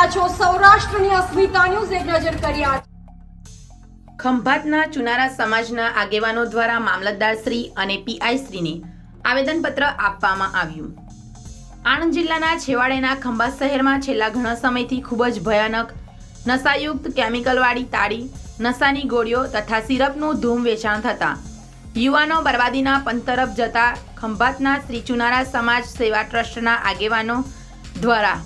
રાષ્ટ્રની અસ્મિતા ન્યૂઝ એક નજર કર્યા ખંભાતના ચુનારા સમાજના આગેવાનો દ્વારા મામલતદાર શ્રી અને પીઆઈ શ્રીને આવેદનપત્ર આપવામાં આવ્યું. આણંદ જિલ્લાના છેવાડેના ખંભાત શહેરમાં છેલ્લા ઘણા સમયથી ખૂબ જ ભયાનક નશાયુક્ત કેમિકલવાળી તાળી, નશાની ગોળીઓ તથા સિરપનું ધૂમ વેચાણ થતા યુવાનો બરબાદીના પંથ તરફ જતા ખંભાતના શ્રી ચુનારા સમાજ સેવા ટ્રસ્ટના આગેવાનો દ્વારા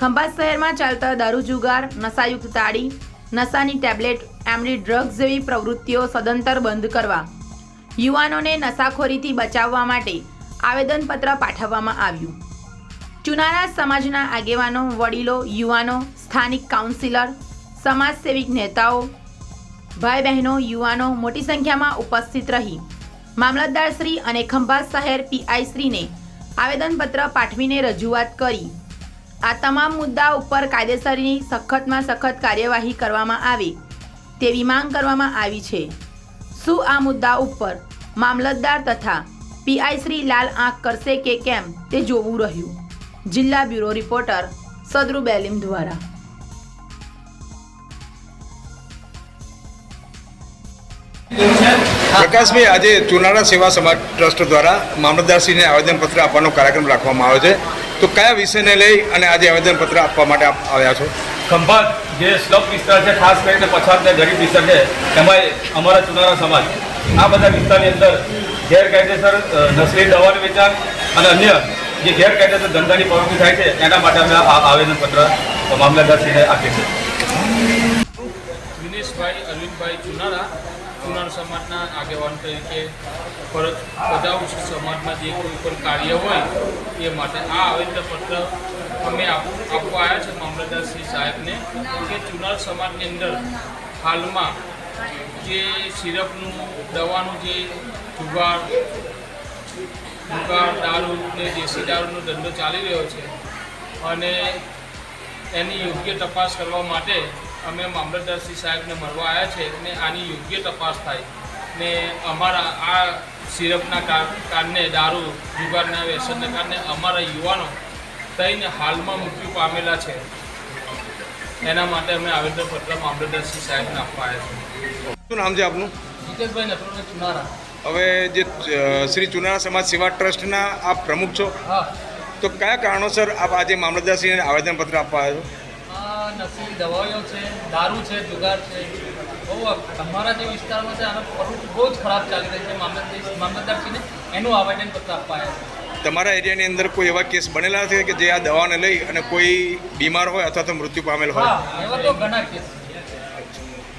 ખંભાત શહેરમાં ચાલતા દારૂ જુગાર, નશાયુક્ત તાળી, નશાની ટેબ્લેટ એમની ડ્રગ્સ જેવી પ્રવૃત્તિઓ સદંતર બંધ કરવા. યુવાનોને નશાખોરીથી બચાવવા માટે આવેદનપત્ર પાઠવવામાં આવ્યું. ચુનારા સમાજના આગેવાનો, વડીલો, યુવાનો, સ્થાનિક કાઉન્સિલર, સમાજસેવિક નેતાઓ ભાઈ બહેનો યુવાનો મોટી સંખ્યામાં ઉપસ્થિત રહી. મામલતદાર શ્રી અને ખંભાત શહેર પીઆઈ શ્રીને આવેદનપત્ર પાઠવીને રજૂઆત કરી. આ તમામ મુદ્દા ઉપર કાયદેસરની સખતમાં સખત કાર્યવાહી કરવામાં આવે, તેવી માંગ કરવામાં આવી છે. શું આ મુદ્દા ઉપર મામલતદાર તથા પીઆઈ શ્રી લાલ આંખ કરશે કે કેમ તે જોવું રહ્યું. જિલ્લા બ્યુરો રિપોર્ટર સદરુ બેલીમ દ્વારા. પ્રકાશભાઈ, આજે ચુનારા સેવા સમાજ ટ્રસ્ટ દ્વારા મામલતદારશ્રીને આવેદનપત્ર આપવાનો કાર્યક્રમ રાખવામાં આવ્યો છે. તો કયા વિષયને લઈ અને આજે આવેદનપત્ર આપવા માટે આપ આવ્યા છો? ખંભાત જે સ્લપ વિસ્તાર છે ખાસ કરીને પછાત ને ગરીબ વિસ્તાર છે એમાં અમારા ચુનારા સમાજ. આ બધા વિસ્તારની અંદર ગેરકાયદેસર નસલી દવાનું વેચાણ અને અન્ય જે ગેરકાયદેસર ધંધાની પ્રવૃત્તિ થાય છે એના માટે અમે આ આવેદનપત્ર મામલતદારશ્રીને આપીએ છીએ. દિનેશભાઈ અરવિંદભાઈ ચુનારા ચુનાર સમાજના આગેવાન તરીકે ફરજ બજાવું છું સમાજમાં જે કોઈ પણ કાર્ય હોય એ માટે આ આવેદનપત્ર અમે આપ- આપવા આવ્યા છે મામલતદાર સાહેબને કે ચુનાર સમાજની અંદર હાલમાં જે સિરપનું, દવાનું જે જુગાર જુગાર, દારૂ ને દેશી દારૂનો ધંધો ચાલી રહ્યો છે અને એની યોગ્ય તપાસ કરવા માટે અમે મામલતદારશ્રી સાહેબને મળવા આવ્યા છે અને આની યોગ્ય તપાસ થાય ને અમારા આ સિરપના કાર- કારણે દારૂ જુગારના વ્યસનને કારણે અમારા યુવાનો થઈને હાલમાં મૃત્યુ પામેલા છે. એના માટે અમે આવેદનપત્ર મામલતદારશ્રી સાહેબને આપવા આવ્યા છે શું નામ છે આપનું? જીતેશભાઈ નટવરભાઈ ચુનારા. હવે જે શ્રી ચુનારા સમાજ સેવા ટ્રસ્ટના આપ પ્રમુખ છો. હા. તો કયા કારણોસર આપ આજે મામલતદારશ્રીને આવેદનપત્ર આપવા આવ્યા આ દવાઈઓ છે દારૂ છે જુગાર છે. બહુ અમારા જે વિસ્તારમાં છે આનો પ્રવૃત્તિ બહુ જ ખરાબ ચાલી રહી છે. મામલતદાર મામલતદારશ્રીને એનું આવેદનપત્ર આપવા આવ્યા છે. તમારા એરિયાની અંદર કોઈ એવા કેસ બનેલા છે કે જે આ દવાને લઈ અને કોઈ બીમાર હોય અથવા તો મૃત્યુ પામેલ હોય? એવા તો ઘણા કેસ